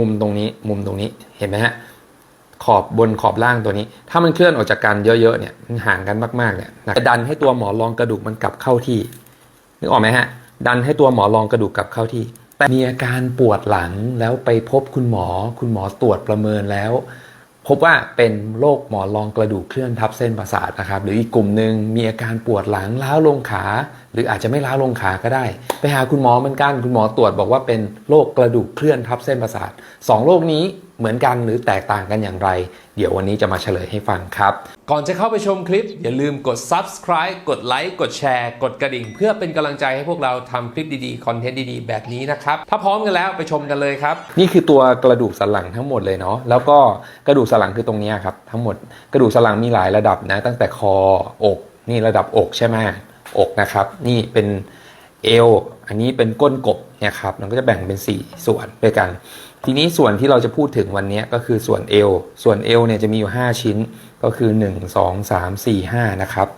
มุมตรงนี้มุมตรงนี้เห็นไหมฮะขอบบนขอบล่างตัวนี้ ถ้ามันเคลื่อนออกจากกันเยอะๆเนี่ยมันห่างกันมากๆเนี่ยจะดันให้ตัวหมอนรองกระดูกมันกลับเข้าที่นึกออกไหมฮะดันให้ตัวหมอนรองกระดูกกลับเข้าที่ แต่มีอาการปวดหลังแล้วไปพบคุณหมอ คุณหมอตรวจประเมินแล้ว พบว่าเป็นโรคหมอนรองกระดูกเคลื่อนทับเส้นประสาทนะครับ หรืออีกกลุ่มหนึ่งมีอาการปวดหลังล้าลงขา หรืออาจจะไม่ล้าลงขาก็ได้ ไปหาคุณหมอเหมือนกันคุณหมอตรวจบอกว่าเป็นโรคกระดูกเคลื่อนทับเส้นประสาทสองโรคนี้เหมือนกันหรือแตกต่างกันอย่างไร เดี๋ยววันนี้จะมาเฉลยให้ฟังครับ ก่อนจะเข้าไปชมคลิป อย่าลืมกด subscribe กดไลค์กดแชร์กดกระดิ่ง เพื่อเป็นกำลังใจให้พวกเราทำคลิปดีๆ คอนเทนต์ดีๆ แบบนี้นะครับ ถ้าพร้อมกันแล้วไปชมกันเลยครับ นี่คือตัวกระดูกสันหลังทั้งหมดเลยเนาะแล้วก็กระดูกสันหลังคือตรงนี้ครับทั้งหมดกระดูกสันหลังมีหลายระดับนะ ตั้งแต่คออกนี่ระดับอกใช่ไหมอกนะครับ นี่เป็นเอวอันนี้เป็นก้นกบเนี่ยครับมันก็จะแบ่งเป็น 4 ส่วนด้วยกัน ทีนี้ส่วนที่เราจะพูดถึงวันนี้ก็คือส่วนเอวส่วนเอวเนี่ยจะมีอยู่ 5 ชิ้นก็คือ 1 2 3 4 5 นะครับ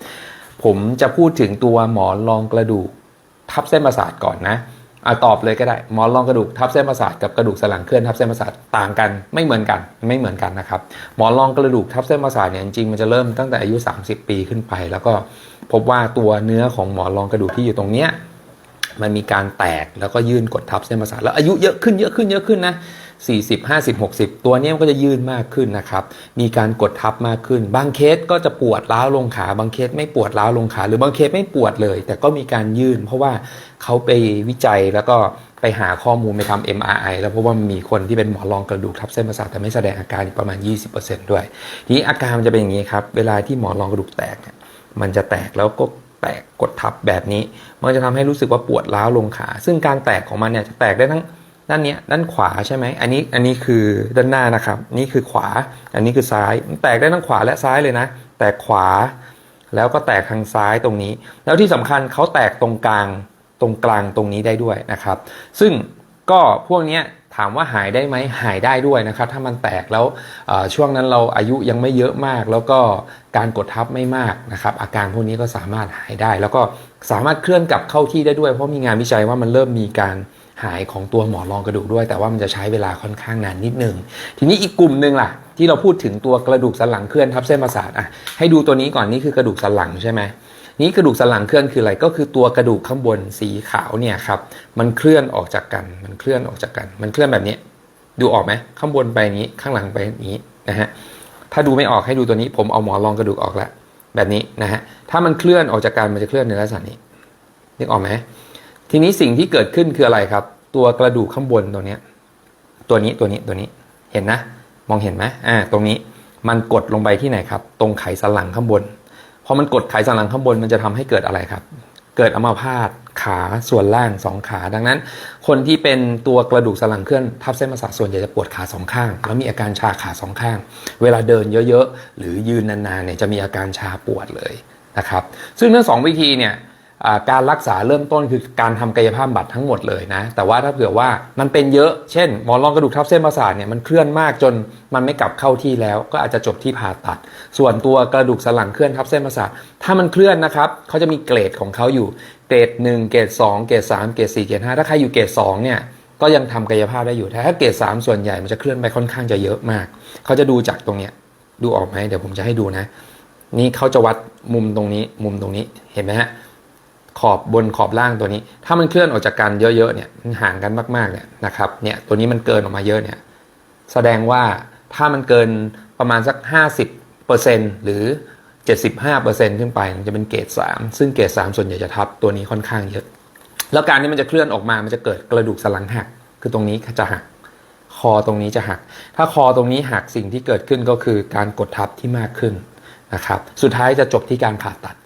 ผมจะพูดถึงตัวหมอนรองกระดูกทับเส้นประสาทก่อนนะอะตอบเลยก็ได้หมอนรองกระดูกทับเส้นประสาทกับกระดูกสันหลังเคลื่อนทับเส้นประสาทต่างกันไม่เหมือนกันไม่เหมือนกันนะครับหมอนรองกระดูกทับเส้นประสาทเนี่ยจริงๆมันจะเริ่มตั้งแต่อายุ 30 ปีขึ้นไป แล้วก็พบว่าตัวเนื้อของหมอนรองกระดูกที่อยู่ตรงเนี้ย มันมีการแตกแล้วก็ยื่นกดทับเส้นประสาทแล้วอายุเยอะขึ้นเยอะขึ้นเยอะขึ้นนะ40 50 60 ตัวนี้มันก็จะยื่นมากขึ้นนะครับ มีการกดทับมากขึ้น บางเคสก็จะปวดร้าวลงขา บางเคสไม่ปวดร้าวลงขา หรือบางเคสไม่ปวดเลย แต่ก็มีการยื่นเพราะว่าเขาไปวิจัยแล้วก็ไปหาข้อมูลไปทำ MRI แล้วเพราะว่ามีคนที่เป็นหมอรองกระดูกทับเส้นประสาทแต่ไม่แสดงอาการอีกประมาณ 20%ด้วย ทีนี้อาการมันจะเป็นอย่างนี้ครับ เวลาที่หมอรองกระดูกแตก มันจะแตกแล้วก็ แตกกดทับแบบนี้ มันจะทำให้รู้สึกว่าปวดร้าวลงขา ซึ่งการแตกของมันเนี่ยจะแตกได้ทั้งด้านนี้ด้านขวาใช่ไหมอันนี้อันนี้คือด้านหน้านะครับ นี่คือขวา อันนี้คือซ้ายมันแตกได้ทั้งขวาและซ้ายเลยนะ แตกขวา แล้วก็แตกทางซ้ายตรงนี้ แล้วที่สำคัญเขาแตกตรงกลางตรงกลางตรงนี้ได้ด้วยนะครับ ซึ่ง ก็พวกนี้ถามว่าหายได้ไหมหายได้ด้วยนะครับ ถ้ามันแตกแล้วช่วงนั้นเราอายุยังไม่เยอะมาก แล้วก็การกดทับไม่มากนะครับ อาการพวกนี้ก็สามารถหายได้ แล้วก็สามารถเคลื่อนกลับเข้าที่ได้ด้วย เพราะมีงานวิจัยว่ามันเริ่มมีการหายของตัวหมอนรองกระดูกด้วย แต่ว่ามันจะใช้เวลาค่อนข้างนานนิดนึง ทีนี้อีกกลุ่มหนึ่งล่ะ ที่เราพูดถึงตัวกระดูกสันหลังเคลื่อนทับเส้นประสาทอะให้ดูตัวนี้ก่อนนี่คือกระดูกสันหลังใช่ไหม นี่กระดูกสันหลังเคลื่อนคืออะไรก็คือตัวกระดูกข้างบนสีขาวเนี่ยครับมันเคลื่อนออกจากกัน มันเคลื่อนออกจากกัน มันเคลื่อนแบบนี้ดูออกไหมข้างบนไปนี้ข้างหลังไปนี้นะฮะถ้าดูไม่ออกให้ดูตัวนี้ ผมเอาหมอรองกระดูกออกแล้วแบบนี้นะฮะถ้ามันเคลื่อนออกจากกันมันจะเคลื่อนในลักษณะนี้นึกออกไหมทีนี้สิ่งที่เกิดขึ้นคืออะไรครับ ตัวกระดูกข้างบนตัวเนี้ยตัวนี้ตัวนี้ตัวนี้เห็นนะ มองเห็นไหมอ่าตรงนี้มันกดลงไปที่ไหนครับ ตรงไขสันหลังข้างบน พอมันกดไขสันหลังข้างบนมันจะทำให้เกิดอะไรครับ เกิดอัมาพาตขาส่วนล่างสองขา ดังนั้น คนที่เป็นตัวกระดูกสันหลังเคลื่อนทับเส้นประสาทส่วนใหญ่จะปวดขาสองข้าง แล้วมีอาการชาขาสองข้าง เวลาเดินเยอะๆ หรือยืนนานๆเนี่ยจะมีอาการชาปวดเลยนะครับ ซึ่งทั้งสองวิธีเนี่ย การรักษาเริ่มต้นคือการทำกายภาพบำบัดทั้งหมดเลยนะ แต่ว่าถ้าเผื่อว่ามันเป็นเยอะ เช่นหมอนรองกระดูกทับเส้นประสาทเนี่ยมันเคลื่อนมากจนมันไม่กลับเข้าที่แล้ว ก็อาจจะจบที่ผ่าตัด ส่วนตัวกระดูกสันหลังเคลื่อนทับเส้นประสาทถ้ามันเคลื่อนนะครับเขาจะมีเกรดของเขาอยู่เกรด 1 เกรด 2 เกรด 3 เกรด 4 เกรด 5 ถ้าใครอยู่เกรด2เนี่ยก็ยังทำกายภาพได้อยู่แต่ถ้าเกรด 3 ส่วนใหญ่มันจะเคลื่อนไปค่อนข้างจะเยอะมาก เขาจะดูจากตรงเนี้ยดูออกไหมเดี๋ยวผมจะให้ดูนะ นี่เขาจะวัดมุมตรงนี้มุมตรงนี้เห็นไหมฮะ ขอบบนขอบล่างตัวนี้ ถ้ามันเคลื่อนออกจากกันเยอะๆเนี่ยห่างกันมากๆเนี่ยนะครับเนี่ยตัวนี้มันเกินออกมาเยอะเนี่ยแสดงว่าถ้ามันเกินประมาณสัก 50%หรือ 75%ขึ้นไปมันจะเป็นเกรด3 ซึ่งเกรด3ส่วนใหญ่จะทับตัวนี้ค่อนข้างเยอะ แล้วการที่มันจะเคลื่อนออกมามันจะเกิดกระดูกสันหลังหัก คือตรงนี้จะหัก คอตรงนี้จะหัก ถ้าคอตรงนี้หักสิ่งที่เกิดขึ้นก็คือการกดทับที่มากขึ้นนะครับ สุดท้ายจะจบที่การผ่าตัด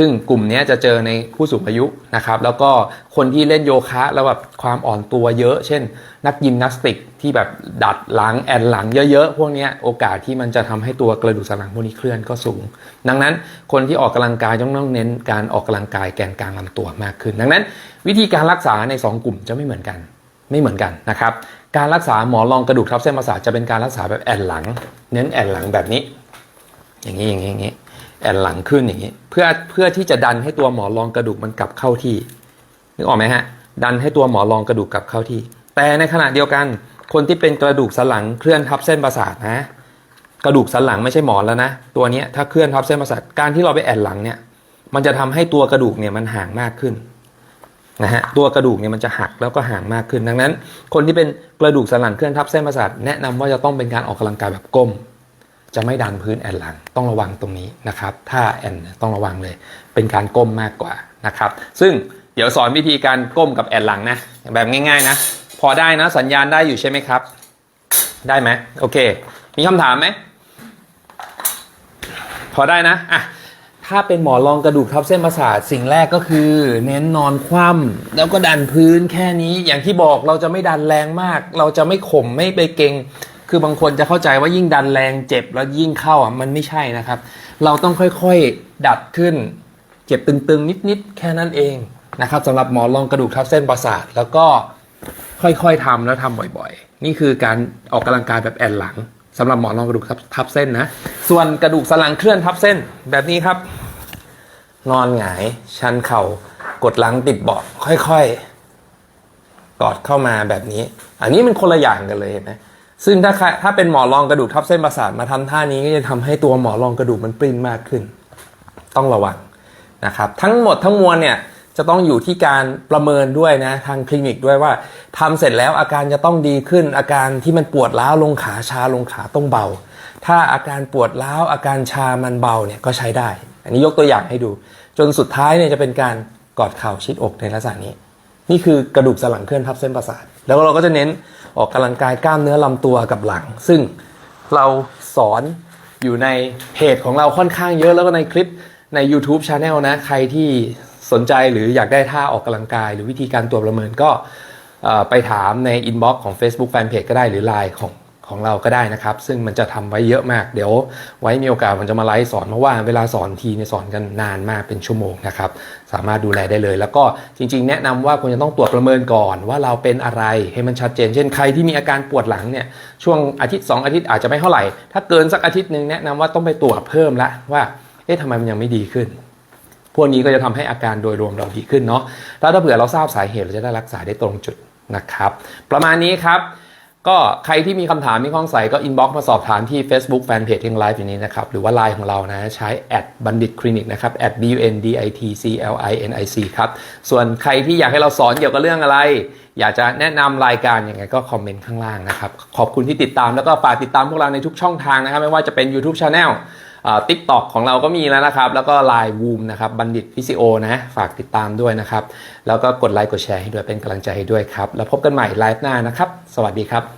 ซึ่งกลุ่มนี้จะเจอในผู้สูงอายุนะครับแล้วก็คนที่เล่นโยคะแล้วแบบความอ่อนตัวเยอะ เช่น นักยิมนาสติกที่แบบดัดหลังแอนหลังเยอะๆ พวกนี้โอกาสที่มันจะทำให้ตัวกระดูกสันหลังพวกนี้เคลื่อนก็สูง ดังนั้นคนที่ออกกำลังกายต้องเน้นการออกกำลังกายแกนกลางลำตัวมากขึ้น ดังนั้น วิธีการรักษาใน 2 กลุ่มจะไม่เหมือนกันไม่เหมือนกันนะครับการรักษาหมอนรองกระดูกทับเส้นประสาทจะเป็นการรักษาแบบแอนหลัง เน้นแอนหลังแบบนี้ อย่างนี้อย่างนี้อย่างนี้ แอนหลังขึ้นอย่างนี้ เพื่อเพื่อที่จะดันให้ตัวหมอนรองกระดูกมันกลับเข้าที่นึกออกไหมฮะ ดันให้ตัวหมอนรองกระดูกกลับเข้าที่ แต่ในขณะเดียวกัน คนที่เป็นกระดูกสันหลังเคลื่อนทับเส้นประสาทนะ กระดูกสันหลังไม่ใช่หมอนแล้วนะตัวนี้ถ้าเคลื่อนทับเส้นประสาทการที่เราไปแอนหลังเนี่ยมันจะทำให้ตัวกระดูกเนี่ยมันห่างมากขึ้นนะฮะตัวกระดูกเนี่ยมันจะหักแล้วก็ห่างมากขึ้น ดังนั้น คนที่เป็นกระดูกสันหลังเคลื่อนทับเส้นประสาทแนะนำว่าจะต้องเป็นการออกกำลังกายแบบก้ม จะไม่ดันพื้นแอนหลังต้องระวังตรงนี้นะครับ ถ้าแอนต้องระวังเลย เป็นการก้มมากกว่านะครับ ซึ่งเดี๋ยวสอนวิธีการก้มกับแอนหลังนะแบบง่าย ๆนะ พอได้นะสัญญาณได้อยู่ใช่ไหมครับ ได้ไหมโอเค มีคำถามไหมพอได้นะอะถ้าเป็นหมอรองกระดูกทับเส้นประสาทสิ่งแรกก็คือ เน้นนอนคว่ำแล้วก็ดันพื้นแค่นี้อย่างที่บอกเราจะไม่ดันแรงมาก เราจะไม่ข่มไม่ไปเกรง คือบางคนจะเข้าใจว่ายิ่งดันแรงเจ็บแล้วยิ่งเข้าอะมันไม่ใช่นะครับ เราต้องค่อยๆดัดขึ้น เจ็บตึงๆนิดๆแค่นั้นเองนะครับสำหรับหมอรองกระดูกทับเส้นประสาท แล้วก็ค่อยๆทำแล้วทำบ่อยๆ นี่คือการออกกำลังกายแบบแอนหลังสำหรับหมอนรองกระดูกทับทับเส้นนะ ส่วนกระดูกสันหลังเคลื่อนทับเส้นแบบนี้ครับ นอนหงายชันเข่ากดหลังติดเบาะค่อยๆกอดเข้ามาแบบนี้ อันนี้มันคนละอย่างกันเลยเห็นไหม ซึ่งถ้าถ้าเป็นหมอรองกระดูกทับเส้นประสาทมาทำท่านี้ก็จะทำให้ตัวหมอรองกระดูกมันปริ้นมากขึ้น ต้องระวังนะครับ ทั้งหมดทั้งมวลเนี่ยจะต้องอยู่ที่การประเมินด้วยนะทางคลินิกด้วยว่าทำเสร็จแล้วอาการจะต้องดีขึ้น อาการที่มันปวดร้าวลงขาชาลงขาต้องเบา ถ้าอาการปวดร้าวอาการชามันเบาเนี่ยก็ใช้ได้ อันนี้ยกตัวอย่างให้ดู จนสุดท้ายเนี่ยจะเป็นการกอดเข่าชิดอกในลักษณะนี้ นี่คือกระดูกสันหลังเคลื่อนทับเส้นประสาท แล้วเราก็จะเน้น ออกกำลังกายกล้ามเนื้อลำตัวกับหลัง ซึ่งเราสอนอยู่ในเพจของเราค่อนข้างเยอะแล้วก็ในคลิปใน YouTube Channel นะ ใครที่สนใจหรืออยากได้ท่าออกกำลังกาย หรือวิธีการตัวประเมินก็ไปถามในอินบ็อกซ์ของ Facebook Fanpage ก็ได้หรือ Line ของ ของเราก็ได้นะครับ ซึ่งมันจะทำไว้เยอะมาก เดี๋ยว ไว้มีโอกาสผมจะมาไลฟ์สอนเพราะว่าเวลาสอนทีเนี่ยสอนกันนานมากเป็นชั่วโมงนะครับ สามารถดูแลได้เลย แล้วก็จริง ๆ แนะนำว่าควรจะต้องตรวจประเมินก่อนว่าเราเป็นอะไรให้มันชัดเจน เช่นใครที่มีอาการปวดหลังเนี่ยช่วงอาทิตย์ 2 อาทิตย์อาจจะไม่เท่าไหร่ ถ้าเกินสักอาทิตย์หนึ่งแนะนำว่าต้องไปตรวจเพิ่มละว่าเอ๊ะทำไมมันยังไม่ดีขึ้นพวกนี้ก็จะทำให้อาการโดยรวมเราดีขึ้นเนาะแล้วถ้าเผื่อเราทราบสาเหตุเราจะได้รักษาได้ตรงจุดนะครับ ประมาณนี้ครับ ก็ใครที่มีคำถามมีข้องใส่ก็อินบ็อกซ์มาสอบถามที่ Facebook Fanpage ที่ไลฟ์อยู่นี้นะครับ หรือว่า Line ของเรานะใช้แอดบัณฑิตคลินิกนะครับ at b u n d i t c l i n i c ครับ ส่วนใครที่อยากให้เราสอนเกี่ยวกับเรื่องอะไร อยากจะแนะนำรายการยังไงก็คอมเมนต์ข้างล่างนะครับ ขอบคุณที่ติดตามแล้วก็ฝากติดตามพวกเราในทุกช่องทางนะครับ ไม่ว่าจะเป็น YouTube Channel ติ๊กต็อกของเราก็มีแล้วนะครับ แล้วก็ Line วูมนะครับบัณฑิตฟิสิโอนะ ฝากติดตามด้วยนะครับ แล้วก็กดไลค์กดแชร์ให้ด้วยเป็นกำลังใจให้ด้วยครับ แล้วพบกันใหม่ไลฟ์หน้านะครับ สวัสดีครับ